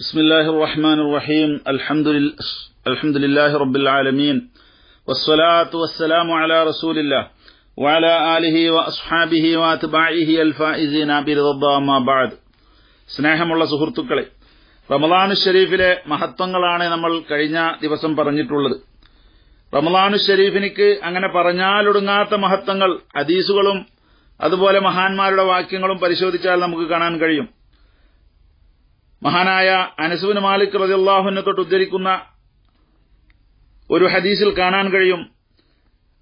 بسم الله الرحمن الرحيم الحمد لله الحمد لله رب العالمين والصلاة والسلام على رسول الله وعلى آله وأصحابه وأتباعه الفائزين برضا ما بعد സ്നേഹമുള്ള സുഹൃത്തുക്കളെ റമദാനു ഷരീഫിലെ മഹത്വങ്ങളാണ് നമ്മൾ കഴിഞ്ഞ ദിവസം പറഞ്ഞിട്ടുള്ളത് റമദാനു ഷരീഫിനിക്ക് അങ്ങനെ പറഞ്ഞാലൊടുങ്ങാത്ത മഹത്വങ്ങൾ ഹദീസുകളും അതുപോലെ മഹാന്മാരുടെ വാക്യങ്ങളും പരിശോധിച്ചാൽ നമുക്ക് കാണാൻ കഴിയും മഹാനായ അനസുബിൻ മാലിക് റതിയല്ലാഹുവിനെ തൊട്ട് ഉദ്ധരിക്കുന്ന ഒരു ഹദീസിൽ കാണാൻ കഴിയും.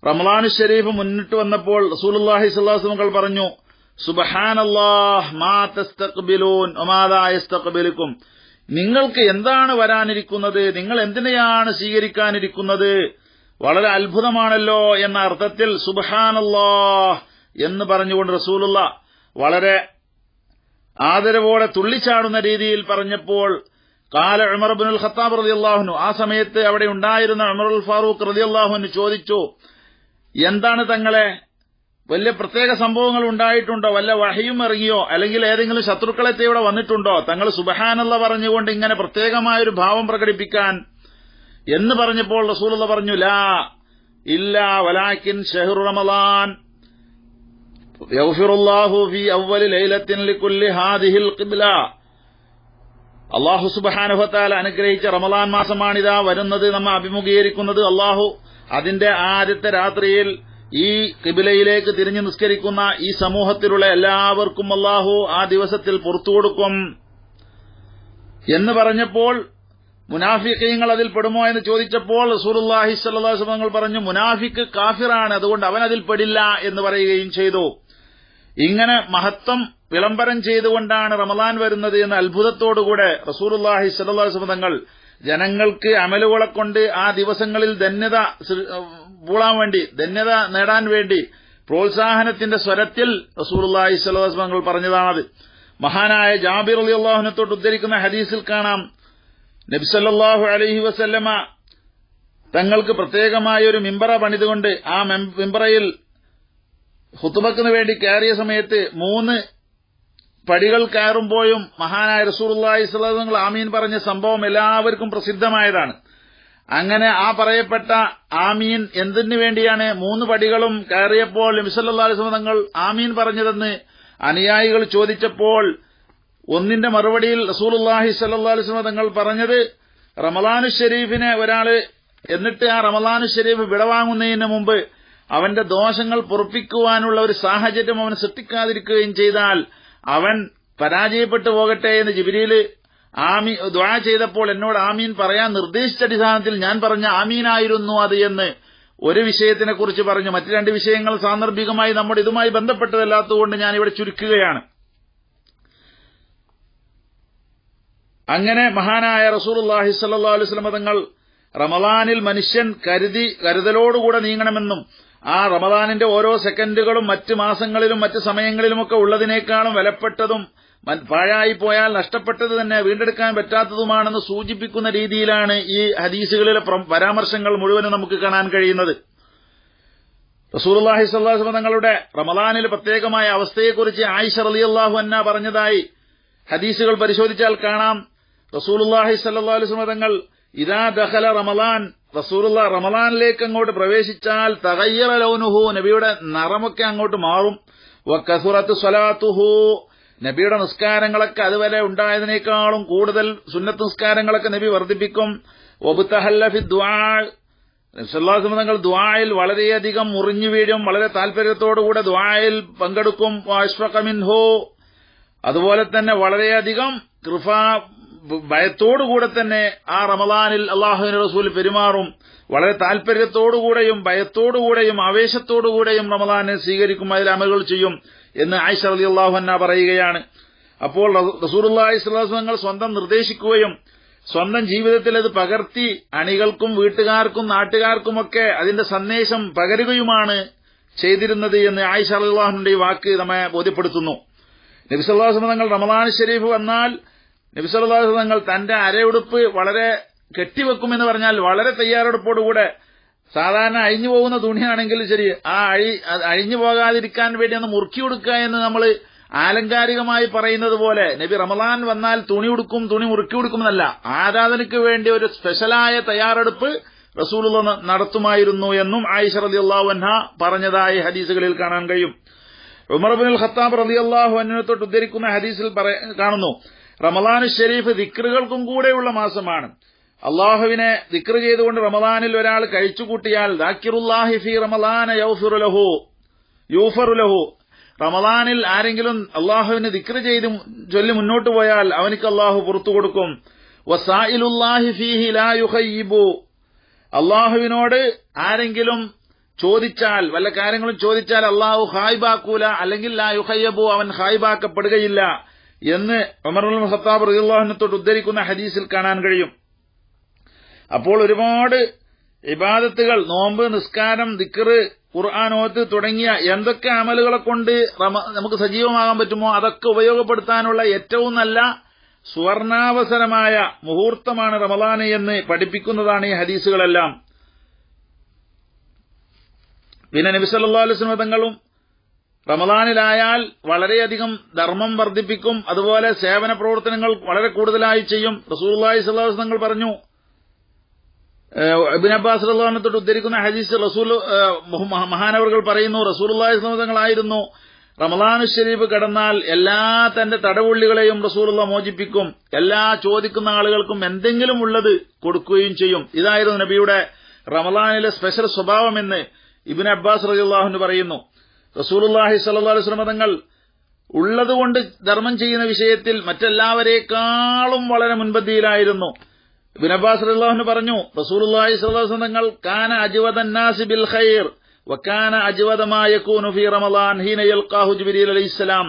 റമലാനു ഷരീഫ് മുന്നിട്ട് വന്നപ്പോൾ റസൂലുല്ലാഹി സ്വല്ലാസ്ലമകൾ പറഞ്ഞു സുബഹാനല്ലാഹ്ബിലൂൻ നിങ്ങൾക്ക് എന്താണ് വരാനിരിക്കുന്നത്? നിങ്ങൾ എന്തിനെയാണ് സ്വീകരിക്കാനിരിക്കുന്നത്? വളരെ അത്ഭുതമാണല്ലോ എന്ന അർത്ഥത്തിൽ സുബഹാനല്ലാഹ് എന്ന് പറഞ്ഞുകൊണ്ട് റസൂലുള്ള വളരെ ആദരവോടെ തുള്ളിച്ചാടുന്ന രീതിയിൽ പറഞ്ഞപ്പോൾ കാല ഉമർബുൽ ഖത്താബ് റതി അള്ളാഹുനു ആ സമയത്ത് അവിടെ ഉണ്ടായിരുന്ന ഉമറുൽ ഫാറൂഖ് റതി അള്ളാഹുനു ചോദിച്ചു എന്താണ് തങ്ങളെ? വലിയ പ്രത്യേക സംഭവങ്ങൾ ഉണ്ടായിട്ടുണ്ടോ? വല്ല വഹയും ഇറങ്ങിയോ? അല്ലെങ്കിൽ ഏതെങ്കിലും ശത്രുക്കളെത്തി ഇവിടെ വന്നിട്ടുണ്ടോ? തങ്ങൾ സുബഹാനല്ല പറഞ്ഞുകൊണ്ട് ഇങ്ങനെ പ്രത്യേകമായൊരു ഭാവം പ്രകടിപ്പിക്കാൻ. എന്ന് പറഞ്ഞപ്പോൾ റസൂലുള്ള പറഞ്ഞു ലാ ഇല്ലാ വലാക്കിൻ ഷെഹ്റു റമലാൻ അള്ളാഹു സുബാനുഭത്താൽ അനുഗ്രഹിച്ച റമലാൻ മാസമാണിതാ വരുന്നത് നമ്മ അഭിമുഖീകരിക്കുന്നത്. അള്ളാഹു അതിന്റെ ആദ്യത്തെ രാത്രിയിൽ ഈ കിബിലയിലേക്ക് തിരിഞ്ഞു നിസ്കരിക്കുന്ന ഈ സമൂഹത്തിലുള്ള എല്ലാവർക്കും അള്ളാഹു ആ ദിവസത്തിൽ പുറത്തു കൊടുക്കും. എന്ന് പറഞ്ഞപ്പോൾ മുനാഫിക്കയങ്ങൾ അതിൽ പെടുമോ എന്ന് ചോദിച്ചപ്പോൾ റസൂലുല്ലാഹി സല്ലാ തങ്ങൾ പറഞ്ഞു മുനാഫിക്ക് കാഫിറാണ് അതുകൊണ്ട് അവൻ അതിൽ പെടില്ല എന്ന് പറയുകയും ചെയ്തു. ഇങ്ങനെ മഹത്വം വിളംബരം ചെയ്തുകൊണ്ടാണ് റമദാൻ വരുന്നത് എന്ന അത്ഭുതത്തോടുകൂടെ റസൂലുല്ലാഹി സ്വല്ലാഹു തങ്ങൾ ജനങ്ങൾക്ക് അമലുകളെ കൊണ്ട് ആ ദിവസങ്ങളിൽ ധന്യത പൂളാൻ വേണ്ടി ധന്യത നേടാൻ വേണ്ടി പ്രോത്സാഹനത്തിന്റെ സ്വരത്തിൽ റസൂലുല്ലാഹി സ്വല്ലാഹു തങ്ങൾ പറഞ്ഞതാണത്. മഹാനായ ജാബിർ അലി അള്ളാഹുനത്തോട്ട് ഉദ്ധരിക്കുന്ന ഹദീസിൽ കാണാം നബ്സല്ലാഹു അലഹി വസല്ലമ തങ്ങൾക്ക് പ്രത്യേകമായ ഒരു മിമ്പറ പണിതുകൊണ്ട് ആ മിമ്പറയിൽ ഹുത്തുബക്കിന് വേണ്ടി കയറിയ സമയത്ത് മൂന്ന് പടികൾ കയറുമ്പോഴും മഹാനായ റസൂർല്ലാഹി സ്വലങ്ങൾ ആമീൻ പറഞ്ഞ സംഭവം എല്ലാവർക്കും പ്രസിദ്ധമായതാണ്. അങ്ങനെ ആ പറയപ്പെട്ട ആമീൻ എന്തിനു വേണ്ടിയാണ് മൂന്ന് പടികളും കയറിയപ്പോൾ നബിസല്ലാ തങ്ങൾ ആമീൻ പറഞ്ഞതെന്ന് അനുയായികൾ ചോദിച്ചപ്പോൾ ഒന്നിന്റെ മറുപടിയിൽ റസൂലുല്ലാഹി സല്ലാസ്ലമ തങ്ങൾ പറഞ്ഞത് റമലാനു ഷെരീഫിനെ ഒരാൾ എന്നിട്ട് ആ റമലാനു ഷെരീഫ് വിടവാങ്ങുന്നതിന് മുമ്പ് അവന്റെ ദോഷങ്ങൾ പൊറപ്പിക്കുവാനുള്ള ഒരു സാഹചര്യം അവൻ സൃഷ്ടിക്കാതിരിക്കുകയും ചെയ്താൽ അവൻ പരാജയപ്പെട്ടു പോകട്ടെ എന്ന് ജിബിരിയിൽ ആമീ ദ്വാ ചെയ്തപ്പോൾ എന്നോട് ആമീൻ പറയാൻ നിർദ്ദേശിച്ച അടിസ്ഥാനത്തിൽ ഞാൻ പറഞ്ഞ ആമീനായിരുന്നു അത് എന്ന് ഒരു വിഷയത്തിനെ കുറിച്ച് പറഞ്ഞു. മറ്റു രണ്ട് വിഷയങ്ങൾ സാന്ദർഭികമായി നമ്മുടെ ഇതുമായി ബന്ധപ്പെട്ടതല്ലാത്തതുകൊണ്ട് ഞാൻ ഇവിടെ ചുരുക്കുകയാണ്. അങ്ങനെ മഹാനായ റസൂർല്ലാഹി സല്ലാ അലുസ്ലമ തങ്ങൾ റമദാനിൽ മനുഷ്യൻ കരുതി കരുതലോടുകൂടെ നീങ്ങണമെന്നും ആ റമദാനിന്റെ ഓരോ സെക്കൻഡുകളും മറ്റ് മാസങ്ങളിലും മറ്റ് സമയങ്ങളിലുമൊക്കെ ഉള്ളതിനേക്കാളും വിലപ്പെട്ടതും പാഴായി പോയാൽ നഷ്ടപ്പെട്ടത് തന്നെ വീണ്ടെടുക്കാൻ പറ്റാത്തതുമാണെന്ന് സൂചിപ്പിക്കുന്ന രീതിയിലാണ് ഈ ഹദീസുകളിലെ പരാമർശങ്ങൾ മുഴുവനും നമുക്ക് കാണാൻ കഴിയുന്നത്. റസൂർല്ലാഹി സ്വല്ലാസ്മ തങ്ങളുടെ റമദാനിൽ പ്രത്യേകമായ അവസ്ഥയെക്കുറിച്ച് ആയിഷ റലിയല്ലാഹു അന്ന പറഞ്ഞതായി ഹദീസുകൾ പരിശോധിച്ചാൽ കാണാം. റസൂലുല്ലാഹി സല്ലാ അലുസ്മ ഇതാ ദഹല റമലാൻ റസൂലുള്ള റമലാനിലേക്ക് അങ്ങോട്ട് പ്രവേശിച്ചാൽ തകയ്യറ ലൗനുഹു നബിയുടെ നിറമൊക്കെ അങ്ങോട്ട് മാറും. വക്കസുറത്ത് സ്വലാത്തുഹു നബിയുടെ നിസ്കാരങ്ങളൊക്കെ അതുവരെ ഉണ്ടായതിനേക്കാളും കൂടുതൽ സുന്നത്ത് നിസ്കാരങ്ങളൊക്കെ നബി വർദ്ധിപ്പിക്കും. ഒബുത്തഹല്ലഫി ദ്വാൾ തങ്ങൾ ദ്വായിൽ വളരെയധികം മുറിഞ്ഞു വീഴും വളരെ താൽപര്യത്തോടുകൂടെ ദ്വായിൽ പങ്കെടുക്കും. അതുപോലെ തന്നെ വളരെയധികം കൃഫ ഭയത്തോടുകൂടെ തന്നെ ആ റമദാനിൽ അള്ളാഹുവിന് റസൂൽ പെരുമാറും. വളരെ താല്പര്യത്തോടുകൂടെയും ഭയത്തോടുകൂടെയും ആവേശത്തോടുകൂടെയും റമദാനെ സ്വീകരിക്കും അതിൽ അമലുകൾ ചെയ്യും എന്ന് ആയിഷ അലി അള്ളാഹുന്ന പറയുകയാണ്. അപ്പോൾ റസൂർല്ലാഹി സ്വലാസ്ലങ്ങൾ സ്വന്തം നിർദ്ദേശിക്കുകയും സ്വന്തം ജീവിതത്തിൽ അത് പകർത്തി അണികൾക്കും വീട്ടുകാർക്കും നാട്ടുകാർക്കുമൊക്കെ അതിന്റെ സന്ദേശം പകരുകയുമാണ് ചെയ്തിരുന്നത് എന്ന് ആയിഷ അള്ളാഹുന്റെ ഈ വാക്ക് നമ്മെ ബോധ്യപ്പെടുത്തുന്നു. നബിസല്ലാഹു തങ്ങൾ റമദാൻ ഷെരീഫ് വന്നാൽ നബിസല്ലാഹു തങ്ങൾ തന്റെ അരയുടുപ്പ് വളരെ കെട്ടിവെക്കുമെന്ന് പറഞ്ഞാൽ വളരെ തയ്യാറെടുപ്പോടുകൂടെ സാധാരണ അഴിഞ്ഞു പോകുന്ന തുണിയാണെങ്കിൽ ശരി ആ അഴി അഴിഞ്ഞു പോകാതിരിക്കാൻ വേണ്ടി ഒന്ന് മുറുക്കി കൊടുക്കുക എന്ന് നമ്മൾ ആലങ്കാരികമായി പറയുന്നത് പോലെ നബി റമലാൻ വന്നാൽ തുണി ഉടുക്കും തുണി മുറുക്കി ഉടുക്കുമെന്നല്ല. ആരാധനയ്ക്ക് വേണ്ടി ഒരു സ്പെഷ്യലായ തയ്യാറെടുപ്പ് റസൂലുള്ള നടത്തുമായിരുന്നു എന്നും ആയിഷ റലി അള്ളാഹു അൻഹ പറഞ്ഞതായി ഹദീസുകളിൽ കാണാൻ കഴിയും. ഉമർബിൻ ഖത്താബ് റലി അള്ളാഹു അന്നിനെ ഉദ്ധരിക്കുന്ന ഹദീസിൽ കാണുന്നു. റമലാൻ ഷെരീഫ് ദിക്റുകൾക്കും കൂടെയുള്ള മാസമാണ്. അള്ളാഹുവിനെ ദിക്ർ ചെയ്തുകൊണ്ട് റമദാനിൽ ഒരാൾ കഴിച്ചുകൂട്ടിയാൽ ദാക്കിറുല്ലാഹി ഫി റമദാന യൗഫിറുലഹു യൂഫറുലഹു റമദാനിൽ ആരെങ്കിലും അള്ളാഹുവിന് ദിക്ർ ചെയ്ത് ചൊല്ലി മുന്നോട്ട് പോയാൽ അവനിക്ക് അള്ളാഹു പുറത്തു കൊടുക്കും. വസായിലുല്ലാഹി ഫീഹി ലാ യുഹയ്യിബു അള്ളാഹുവിനോട് ആരെങ്കിലും ചോദിച്ചാൽ വല്ല കാര്യങ്ങളും ചോദിച്ചാൽ അള്ളാഹു ഹായ്ബാക്കൂല അല്ലെങ്കിൽ ലാ യുഹയ്യബു അവൻ ഹായ്ബാക്കപ്പെടുകയില്ല എന്ന് ഉമറുൽ ഖത്താബ് റളിയല്ലാഹുവിനത്തോട് ഉദ്ധരിക്കുന്ന ഹദീസിൽ കാണാൻ കഴിയും. അപ്പോൾ ഒരുപാട് ഇബാദത്തുകൾ നോമ്പ് നിസ്കാരം ദിക്കറ് ഖുർആാനോത്ത് തുടങ്ങിയ എന്തൊക്കെ അമലുകളെ കൊണ്ട് നമുക്ക് സജീവമാകാൻ പറ്റുമോ? അതൊക്കെ ഉപയോഗപ്പെടുത്താനുള്ള ഏറ്റവും നല്ല സുവർണാവസരമായ മുഹൂർത്തമാണ് റമദാന എന്ന് പഠിപ്പിക്കുന്നതാണ് ഈ ഹദീസുകളെല്ലാം. പിന്നെ നബിസല്ലാ അലുസ്ലം തങ്ങളും റമദാനിലായാൽ വളരെയധികം ധർമ്മം വർദ്ധിപ്പിക്കും അതുപോലെ സേവന പ്രവർത്തനങ്ങൾ വളരെ കൂടുതലായി ചെയ്യും. റസൂല്ലായി സല്ലാസ് തങ്ങൾ പറഞ്ഞു അബിൻ അബ്ബാസ് തൊട്ട് ഉദ്ധരിക്കുന്ന ഹജീസ് റസൂൽ മഹാനവറുകൾ പറയുന്നു റസൂലുള്ളാഹി തങ്ങളായിരുന്നു. റമദാനു ഷരീഫ് കടന്നാൽ എല്ലാ തന്റെ തടവുള്ളികളെയും റസൂലുള്ള മോചിപ്പിക്കും. എല്ലാ ചോദിക്കുന്ന ആളുകൾക്കും എന്തെങ്കിലും ഉള്ളത് കൊടുക്കുകയും ചെയ്യും. ഇതായിരുന്നു നബിയുടെ റമദാനിലെ സ്പെഷ്യൽ സ്വഭാവമെന്ന് ഇബിൻ അബ്ബാസ് റളിയല്ലാഹു പറയുന്നു. റസൂലുള്ളാഹി സ്വല്ലല്ലാഹു അലൈഹി വസല്ലം തങ്ങൾ ഉള്ളതുകൊണ്ട് ധർമ്മം ചെയ്യുന്ന വിഷയത്തിൽ മറ്റെല്ലാവരെക്കാളും വളരെ മുൻപന്തിയിലായിരുന്നു. ബിനബാസ് റളിയല്ലാഹു പറഞ്ഞു അലൈഹി വസല്ലം തങ്ങൾ കാന അജ്വദന്നാസി ബിൽ ഖൈർ വക്കാന അജ്വദമായ കൂനുഫി റമലാൻ റമളാൻ ഹീന യൽഖാഹു ജിബ്രീൽ അലൈഹിസ്സലാം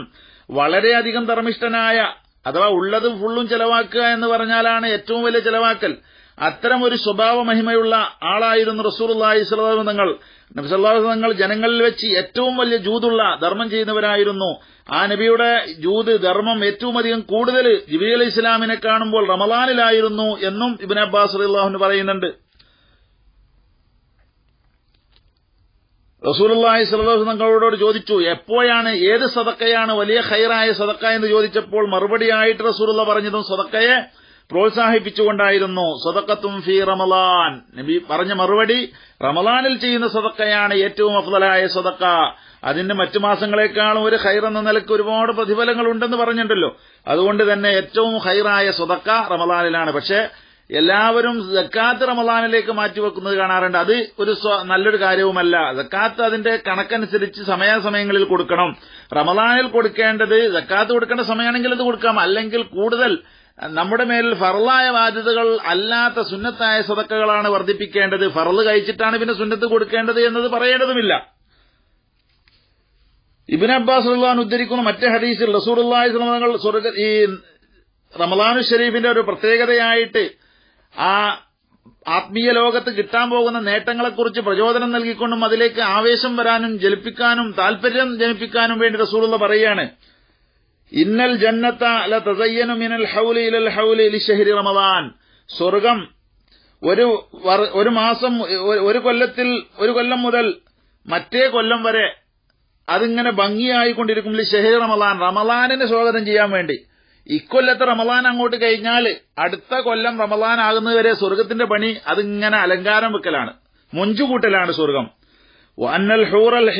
വളരെയധികം ധർമ്മിഷ്ഠനായ അഥവാ ഉള്ളത് ഫുള്ളും ചെലവാക്കുക എന്ന് പറഞ്ഞാലാണ് ഏറ്റവും വലിയ ചെലവാക്കൽ. അത്തരം ഒരു സ്വഭാവ മഹിമയുള്ള ആളായിരുന്നു സ്വല്ലല്ലാഹു അലൈഹി തങ്ങൾ. നബി സല്ലല്ലാഹു തങ്ങൾ ജനങ്ങളിൽ വെച്ച് ഏറ്റവും വലിയ ജൂതുള്ള ധർമ്മം ചെയ്യുന്നവരായിരുന്നു. ആ നബിയുടെ ജൂത് ധർമ്മം ഏറ്റവും അധികം കൂടുതൽ ജിബി അലി ഇസ്ലാമിനെ കാണുമ്പോൾ റമലാനിലായിരുന്നു എന്നും ഇബിൻ അബ്ബാസ് റളിയല്ലാഹു പറയുന്നുണ്ട്. റസൂലുള്ളാഹി സ്വല്ലല്ലാഹു തങ്ങളോട് ചോദിച്ചു എപ്പോഴാണ് ഏത് സദക്കയാണ് വലിയ ഖൈറായ സദക്ക? എന്ന് ചോദിച്ചപ്പോൾ മറുപടിയായിട്ട് റസൂലുള്ള പറഞ്ഞതും സദക്കയെ പ്രോത്സാഹിപ്പിച്ചുകൊണ്ടായിരുന്നു സ്വതക്കത്തും ഫി റമലാൻ. നബി പറഞ്ഞ മറുപടി റമലാനിൽ ചെയ്യുന്ന സ്വതക്കയാണ് ഏറ്റവും അഫ്ദലായ സ്വതക്ക അതിന് മറ്റു മാസങ്ങളെക്കാളും ഒരു ഹൈറെന്ന നിലയ്ക്ക് ഒരുപാട് പ്രതിഫലങ്ങൾ ഉണ്ടെന്ന് പറഞ്ഞിട്ടുണ്ടല്ലോ. അതുകൊണ്ട് തന്നെ ഏറ്റവും ഹൈറായ സ്വതക്ക റമലാനിലാണ്. പക്ഷേ എല്ലാവരും ജക്കാത്ത് റമലാനിലേക്ക് മാറ്റിവെക്കുന്നത് കാണാറുണ്ട്. അത് ഒരു നല്ലൊരു കാര്യവുമല്ല. ജക്കാത്ത് അതിന്റെ കണക്കനുസരിച്ച് സമയാസമയങ്ങളിൽ കൊടുക്കണം. റമലാനിൽ കൊടുക്കേണ്ടത് ജക്കാത്ത് കൊടുക്കേണ്ട സമയമാണെങ്കിൽ അത് കൊടുക്കാം. അല്ലെങ്കിൽ കൂടുതൽ നമ്മുടെ മേൽ ഫറലായ ബാധ്യതകൾ അല്ലാത്ത സുന്നത്തായ സദക്കകളാണ് വർദ്ധിപ്പിക്കേണ്ടത്. ഫറൽ കഴിച്ചിട്ടാണ് പിന്നെ സുന്നത്ത് കൊടുക്കേണ്ടത് എന്നത് പറയേണ്ടതുമില്ല. ഇബിൻ അബ്ബാസ് റഹ്ലാൻ ഉദ്ധരിക്കുന്ന മറ്റേ ഹദീസിൽ റസൂർ തങ്ങൾ സ്വർഗ ഈ റമലാനു ഷരീഫിന്റെ ഒരു പ്രത്യേകതയായിട്ട് ആ ആത്മീയ ലോകത്ത് കിട്ടാൻ പോകുന്ന നേട്ടങ്ങളെക്കുറിച്ച് പ്രചോദനം നൽകിക്കൊണ്ടും അതിലേക്ക് ആവേശം വരാനും ജലിപ്പിക്കാനും താൽപര്യം ജനിപ്പിക്കാനും വേണ്ടി റസൂലുള്ള പറയുകയാണ്. ഇന്നൽ ജന്നത്ത ല മിനൽ ഹൗലി ഇലൽ ഹൗലി ലി റമദാൻ. സ്വർഗം ഒരു ഒരു മാസം ഒരു കൊല്ലത്തിൽ ഒരു കൊല്ലം മുതൽ മറ്റേ കൊല്ലം വരെ അതിങ്ങനെ ഭംഗിയായിക്കൊണ്ടിരിക്കും ലി ഷഹരി റമദാൻ. റമദാനിന് സ്വാഗതം ചെയ്യാൻ വേണ്ടി. ഇക്കൊല്ലത്തെ റമദാൻ അങ്ങോട്ട് കഴിഞ്ഞാൽ അടുത്ത കൊല്ലം റമദാൻ ആകുന്നതുവരെ സ്വർഗത്തിന്റെ പണി അതിങ്ങനെ അലങ്കാരം വെക്കലാണ്. മുഞ്ചുകൂട്ടലാണ് സ്വർഗം. അന്നൽ ഹൂറൽ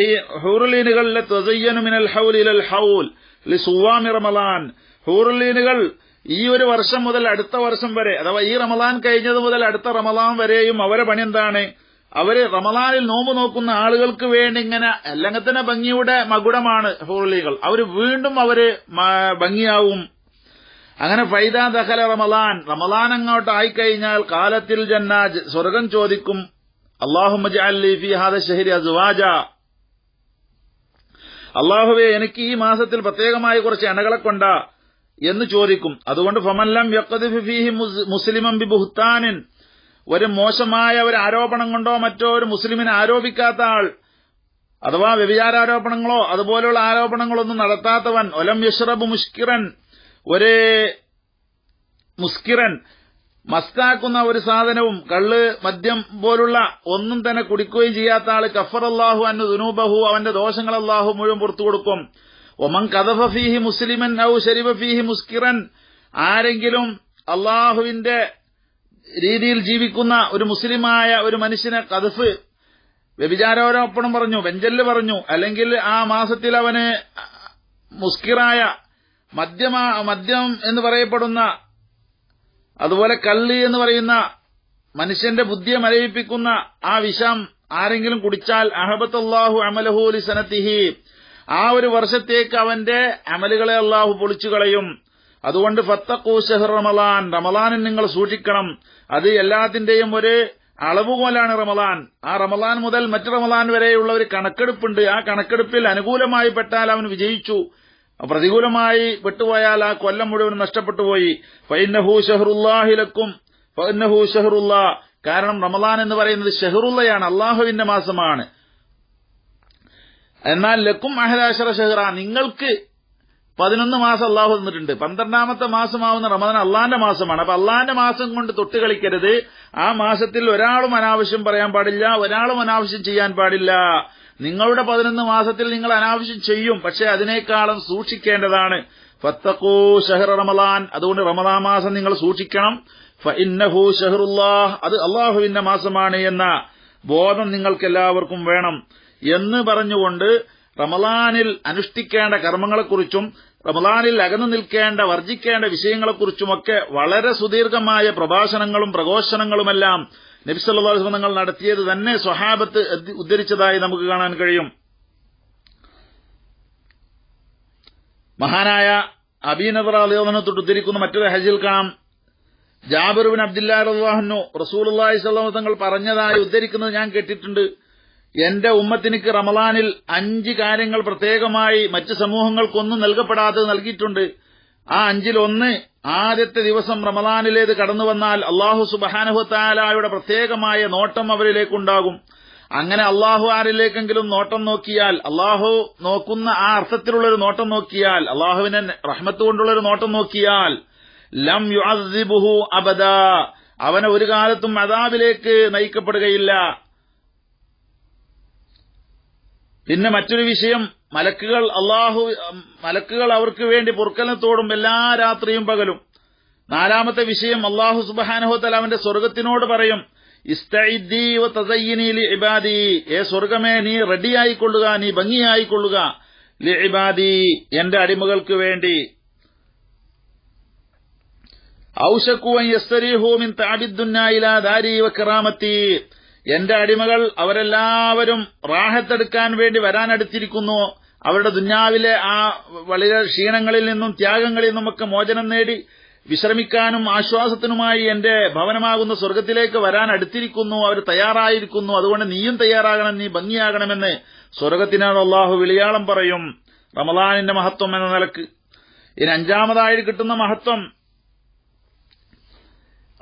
മിനൽ ഹൌൽ ഇലൽ ഹൗൽ. സുവാമി റമലാൻ ഹൂറുലീനുകൾ ഈ ഒരു വർഷം മുതൽ അടുത്ത വർഷം വരെ അഥവാ ഈ റമലാൻ കഴിഞ്ഞത് മുതൽ അടുത്ത റമലാൻ വരെയും അവരെ പണി എന്താണ്? അവർ റമലാനിൽ നോമ്പ് നോക്കുന്ന ആളുകൾക്ക് വേണ്ടി ഇങ്ങനെ ലംഘത്തിന് ഭംഗിയുടെ മകുടമാണ് ഹൂറുലീകൾ അവർ വീണ്ടും അവർ ഭംഗിയാവും. അങ്ങനെ ഫൈദ ദഹല റമലാൻ റമലാൻ അങ്ങോട്ട് ആയിക്കഴിഞ്ഞാൽ കാലത്തിൽ ജന്നാജ് സ്വർഗം ചോദിക്കും. അള്ളാഹു അള്ളാഹുവെ എനിക്ക് ഈ മാസത്തിൽ പ്രത്യേകമായി കുറച്ച് അണകളെ കൊണ്ട എന്ന് ചോദിക്കും. അതുകൊണ്ട് ഫമല്ലം ഫീഹി മുസ്ലിമം ബി ബുഹ്താനിൻ. ഒരു മോശമായ ഒരു ആരോപണം കൊണ്ടോ മറ്റോ ഒരു മുസ്ലിമിനെ ആരോപിക്കാത്ത ആൾ അഥവാ വ്യഭിചാരോപണങ്ങളോ അതുപോലെയുള്ള ആരോപണങ്ങളൊന്നും നടത്താത്തവൻ ഒലം യഷ്റബ് മുഷ്കിറൻ ഒരു മുസ്കിറൻ മസ്താക്കുന്ന ഒരു സാധനവും കള്ള് മദ്യം പോലുള്ള ഒന്നും തന്നെ കുടിക്കുകയും ചെയ്യാത്ത ആൾ കഫർ അള്ളാഹു അന്നു ദുനൂബഹു അവന്റെ ദോഷങ്ങൾ അള്ളാഹു മുഴുവൻ പുറത്തു കൊടുക്കും. ഒമൻ കഥഫ ഫീഹി മുസ്ലിമൻ ഔ ഷരീഫ ഫീഹി മുസ്കിറൻ ആരെങ്കിലും അള്ളാഹുവിന്റെ രീതിയിൽ ജീവിക്കുന്ന ഒരു മുസ്ലിമായ ഒരു മനുഷ്യനെ കഥഫ് വ്യഭിചാരോരോപ്പണം പറഞ്ഞു വെഞ്ചൽ പറഞ്ഞു അല്ലെങ്കിൽ ആ മാസത്തിൽ അവന് മുസ്കിറായ മദ്യമാ മദ്യം എന്ന് പറയപ്പെടുന്ന അതുപോലെ കല്ല് എന്ന് പറയുന്ന മനുഷ്യന്റെ ബുദ്ധിയെ മരവിപ്പിക്കുന്ന ആ വിഷം ആരെങ്കിലും കുടിച്ചാൽ അഹബത്തല്ലാഹു അമലഹുലി സനത്തിഹി ആ ഒരു വർഷത്തേക്ക് അവന്റെ അമലുകളെ അള്ളാഹു പൊളിച്ചു കളയും. അതുകൊണ്ട് ഫത്തഖൂ ഷഹർ റമലാൻ റമലാനും നിങ്ങൾ സൂക്ഷിക്കണം. അത് എല്ലാത്തിന്റെയും ഒരു അളവുകോലാണ് റമലാൻ. ആ റമലാൻ മുതൽ മറ്റു റമലാൻ വരെയുള്ള ഒരു കണക്കെടുപ്പുണ്ട്. ആ കണക്കെടുപ്പിൽ അനുകൂലമായി പെട്ടാൽ അവൻ വിജയിച്ചു. പ്രതികൂലമായി വിട്ടുപോയാൽ ആ കൊല്ലം മുഴുവൻ നഷ്ടപ്പെട്ടുപോയി. ഫൈനഹു ഷഹറുല്ലാഹിലക്കും ഫൈനഹു ഷഹറുല്ല. കാരണം റമദാൻ എന്ന് പറയുന്നത് ഷഹറുള്ളയാണ് അള്ളാഹുവിന്റെ മാസമാണ്. എന്നാൽ ലക്കും അഹദാശറ ഷെഹ്റ. നിങ്ങൾക്ക് പതിനൊന്ന് മാസം അള്ളാഹു തന്നിട്ടുണ്ട്. പന്ത്രണ്ടാമത്തെ മാസമാവുന്ന റമദാൻ അള്ളാന്റെ മാസമാണ്. അപ്പൊ അള്ളാന്റെ മാസം കൊണ്ട് തൊട്ട് കളിക്കരുത്. ആ മാസത്തിൽ ഒരാളും അനാവശ്യം പറയാൻ പാടില്ല ഒരാളും അനാവശ്യം ചെയ്യാൻ പാടില്ല. നിങ്ങളുടെ പതിനൊന്ന് മാസത്തിൽ നിങ്ങൾ അനാവശ്യം ചെയ്യും പക്ഷേ അതിനേക്കാളും സൂക്ഷിക്കേണ്ടതാണ്. ഫത്തക്കൂ ഷഹർ റമലാൻ. അതുകൊണ്ട് റമദാ മാസം നിങ്ങൾ സൂക്ഷിക്കണം. ഫഇന്നഹു ഷഹറുല്ലാഹ്. അത് അള്ളാഹുവിന്റെ മാസമാണ് എന്ന ബോധം നിങ്ങൾക്കെല്ലാവർക്കും വേണം. എന്ന് പറഞ്ഞുകൊണ്ട് റമലാനിൽ അനുഷ്ഠിക്കേണ്ട കർമ്മങ്ങളെക്കുറിച്ചും റമലാനിൽ അകന്നു നിൽക്കേണ്ട വർജിക്കേണ്ട വിഷയങ്ങളെക്കുറിച്ചുമൊക്കെ വളരെ സുദീർഘമായ പ്രഭാഷണങ്ങളും പ്രഘോഷണങ്ങളുമെല്ലാം നബിസല്ലാസ്ലം തങ്ങൾ നടത്തിയത് തന്നെ സ്വഹാബത്ത് ഉദ്ധരിച്ചതായി നമുക്ക് കാണാൻ കഴിയും. മഹാനായ അബീനദർ അലിയോനെ തൊട്ട് ഉദ്ധരിക്കുന്ന മറ്റൊരു ഹജിൽ കാണാം. ജാബിറുബിൻ അബ്ദുല്ലാ റഹ്വാഹനു റസൂലി സ്വലാമ തങ്ങൾ പറഞ്ഞതായി ഉദ്ധരിക്കുന്നത് ഞാൻ കേട്ടിട്ടുണ്ട്. എന്റെ ഉമ്മത്തിനിക്ക് റമലാനിൽ അഞ്ച് കാര്യങ്ങൾ പ്രത്യേകമായി മറ്റ് സമൂഹങ്ങൾക്കൊന്നും നൽകപ്പെടാതെ നൽകിയിട്ടുണ്ട്. ആ അഞ്ചിൽ ഒന്ന് ആദ്യത്തെ ദിവസം റമദാനിലേത് കടന്നു വന്നാൽ അള്ളാഹു സുബഹാനുഹത്താലായുടെ പ്രത്യേകമായ നോട്ടം അവരിലേക്കുണ്ടാകും. അങ്ങനെ അള്ളാഹു ആരിലേക്കെങ്കിലും നോട്ടം നോക്കിയാൽ അള്ളാഹു നോക്കുന്ന ആ അർത്ഥത്തിലുള്ളൊരു നോട്ടം നോക്കിയാൽ അള്ളാഹുവിനെ റഹ്മത്ത് കൊണ്ടുള്ളൊരു നോട്ടം നോക്കിയാൽ ലം യുഅദ്ദിബുഹു അബദ അവനെ ഒരു കാലത്തും അതാബിലേക്ക് നയിക്കപ്പെടുകയില്ല. പിന്നെ മറ്റൊരു വിഷയം മലക്കുകൾ അള്ളാഹു മലക്കുകൾ അവർക്ക് വേണ്ടി പൊറുക്കലത്തോടും എല്ലാ രാത്രിയും പകലും. നാലാമത്തെ വിഷയം അള്ളാഹു സുബാനഹോത്തല അവന്റെ സ്വർഗത്തിനോട് പറയും ഇബാദി. ഏ സ്വർഗമേ നീ റെഡിയായിക്കൊള്ളുക നീ ഭംഗിയായിക്കൊള്ളുക. ലി ഇബാദി എന്റെ അടിമകൾക്ക് വേണ്ടി. ഔഷക്കുവൻ യസ്തരീഹൂമിൻ താബിദ്ദുന്നായില ദാരി വ കിറാമത്തി. എന്റെ അടിമകൾ അവരെല്ലാവരും റാഹത്തെടുക്കാൻ വേണ്ടി വരാനടുത്തിരിക്കുന്നു അവരുടെ ദുഞ്ഞാവിലെ ആ വളരെ ക്ഷീണങ്ങളിൽ നിന്നും ത്യാഗങ്ങളിൽ നിന്നുമൊക്കെ മോചനം നേടി വിശ്രമിക്കാനും ആശ്വാസത്തിനുമായി എന്റെ ഭവനമാകുന്ന സ്വർഗത്തിലേക്ക് വരാൻ അടുത്തിരിക്കുന്നു അവർ തയ്യാറായിരിക്കുന്നു. അതുകൊണ്ട് നീയും തയ്യാറാകണം നീ ഭംഗിയാകണമെന്ന് സ്വർഗത്തിനാണ് അള്ളാഹു വിളിയാളം പറയും. റമദാനിന്റെ മഹത്വം എന്ന നിലയ്ക്ക്. ഇനി അഞ്ചാമതായി കിട്ടുന്ന മഹത്വം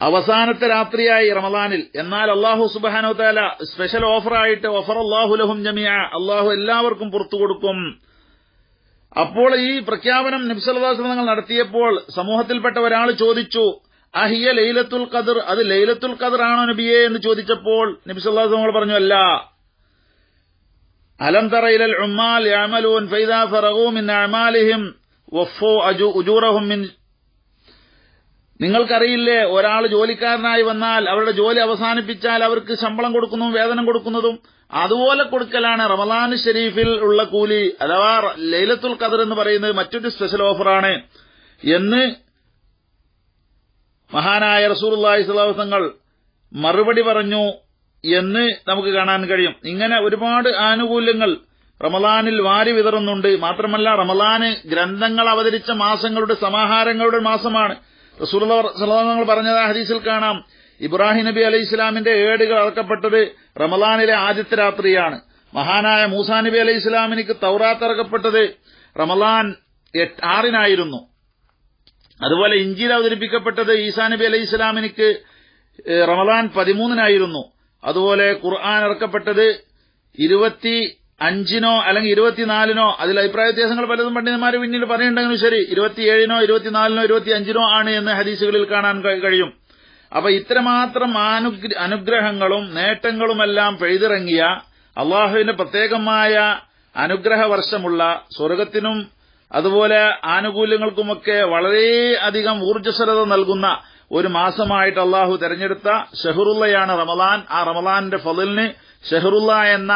അവസാനത്തെ രാത്രിയായി റമദാനിൽ. എന്നാൽ അള്ളാഹു സുബാനോ താല സ്പെഷ്യൽ ഓഫറായിട്ട് ഓഫർ അള്ളാഹു ലഹും ജമിയ അള്ളാഹു എല്ലാവർക്കും പുറത്തു കൊടുക്കും. അപ്പോൾ ഈ പ്രഖ്യാപനം നബ്സല്ലാസ് തങ്ങൾ നടത്തിയപ്പോൾ സമൂഹത്തിൽപ്പെട്ട ഒരാൾ ചോദിച്ചു അഹിയ ലൈലത്തുൽ ഖദർ? അത് ലൈലത്തുൽ ഖദർ ആണോ നബിയെ എന്ന് ചോദിച്ചപ്പോൾ നബ്സല്ലാസ് തങ്ങൾ പറഞ്ഞു അല്ല. അലം ഉമ്മാൽ യാമലൂൻ ഫൈദാ ഫറഗൂ മിൻ വഫോ അജു ഉജൂറഹും മിൻ നിങ്ങൾക്കറിയില്ലേ ഒരാൾ ജോലിക്കാരനായി വന്നാൽ അവരുടെ ജോലി അവസാനിപ്പിച്ചാൽ അവർക്ക് ശമ്പളം കൊടുക്കുന്നതും വേതനം കൊടുക്കുന്നതും അതുപോലെ കൊടുക്കലാണ് റമലാൻ ഷെരീഫിൽ ഉള്ള കൂലി അഥവാ ലൈലത്തുൽ ഖദർ എന്ന് പറയുന്നത് മറ്റൊരു സ്പെഷ്യൽ ഓഫറാണ് എന്ന് മഹാനായ റസൂർല്ലാഹി സ്വലാഹു തങ്ങൾ മറുപടി പറഞ്ഞു എന്ന് നമുക്ക് കാണാൻ കഴിയും. ഇങ്ങനെ ഒരുപാട് ആനുകൂല്യങ്ങൾ റമലാനിൽ വാരി വിതറുന്നുണ്ട്. മാത്രമല്ല റമലാന് ഗ്രന്ഥങ്ങൾ അവതരിച്ച മാസങ്ങളുടെ സമാഹാരങ്ങളുടെ മാസമാണ്. റസൂൽ പറഞ്ഞത് ഹദീസിൽ കാണാം. ഇബ്രാഹിം നബി അലൈഹി ഇസ്ലാമിന്റെ ഏടുകൾ അറക്കപ്പെട്ടത് റമലാനിലെ ആദ്യത്തെ രാത്രിയാണ്. മഹാനായ മൂസാ നബി അലൈഹി ഇസ്ലാമിനിക്ക് തൗറാത്ത് ഇറക്കപ്പെട്ടത് റമലാൻ ആറിനായിരുന്നു. അതുപോലെ ഇഞ്ചിയിൽ അവതരിപ്പിക്കപ്പെട്ടത് ഈസാ നബി അലൈഹി ഇസ്ലാമിനിക്ക് റമലാൻ പതിമൂന്നിനായിരുന്നു. അതുപോലെ ഖുർആൻ ഇറക്കപ്പെട്ടത് ഇരുപത്തി അഞ്ചിനോ അല്ലെങ്കിൽ ഇരുപത്തിനാലിനോ അതിൽ അഭിപ്രായ വ്യത്യാസങ്ങൾ പലതും പണ്ഡിതന്മാർ പിന്നീട് പറയുന്നുണ്ടെങ്കിലും ശരി ഇരുപത്തിയേഴിനോ ഇരുപത്തിനാലിനോ ഇരുപത്തി അഞ്ചിനോ ആണ് എന്ന് ഹദീസുകളിൽ കാണാൻ കഴിയും. അപ്പൊ ഇത്രമാത്രം അനുഗ്രഹങ്ങളും നേട്ടങ്ങളുമെല്ലാം പെയ്തിറങ്ങിയ അള്ളാഹുവിന്റെ പ്രത്യേകമായ അനുഗ്രഹ വർഷമുള്ള സ്വർഗത്തിനും അതുപോലെ ആനുകൂല്യങ്ങൾക്കുമൊക്കെ വളരെയധികം ഊർജസ്വലത നൽകുന്ന ഒരു മാസമായിട്ട് അള്ളാഹു തെരഞ്ഞെടുത്ത ഷെഹറുള്ളയാണ് റമദാൻ. ആ റമലാന്റെ ഫലിന് ഷെഹറുള്ള എന്ന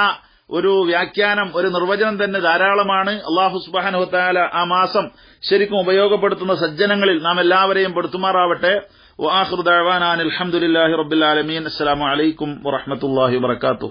ഒരു വ്യാഖ്യാനം ഒരു നിർവചനം തന്നെ ധാരാളമാണ്. അള്ളാഹു സുബാനുഹത്താല ആ മാസം ശരിക്കും ഉപയോഗപ്പെടുത്തുന്ന സജ്ജനങ്ങളിൽ നാം എല്ലാവരെയും പെടുത്തുമാറാവട്ടെ. വാഹൃദാൻ അലഹമുല്ലാഹി റബ്ബുലാലമീൻ അസ്സാം അലൈക്കും വറഹമത്തല്ലാഹി വാത്തു